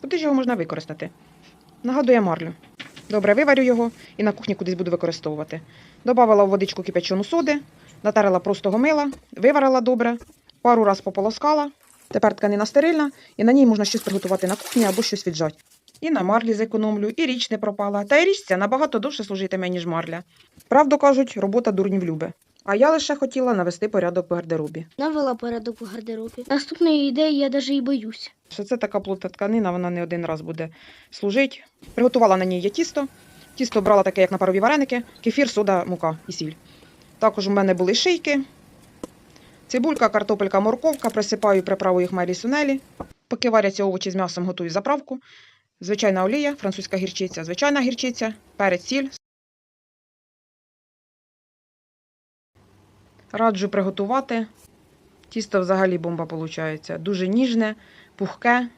Куди ж його можна використати? Нагадує марлю. Добре, виварю його і на кухні кудись буду використовувати. Добавила в водичку кипячену соди, натерла простого мила, виварила добре, пару раз пополоскала. Тепер тканина стерильна, і на ній можна щось приготувати на кухні або щось віджати. І на марлі зекономлю, і річ не пропала. Та й річ ця набагато довше служитиме, ніж марля. Правду кажуть, робота дурнів любе. А я лише хотіла навести порядок в гардеробі. Навела порядок у гардеробі. Наступної ідеї я навіть і боюсь. Що це така плотна тканина, вона не один раз буде служити. Приготувала на ній я тісто. Тісто брала таке, як на парові вареники, кефір, сода, мука і сіль. Також у мене були шийки, цибулька, картопелька, морковка, присипаю приправою хмелі сунелі. Поки варяться овочі з м'ясом, готую заправку. Звичайна олія, французька гірчиця, звичайна гірчиця, перець, сіль. Раджу приготувати. Тісто взагалі бомба виходить. Дуже ніжне, пухке,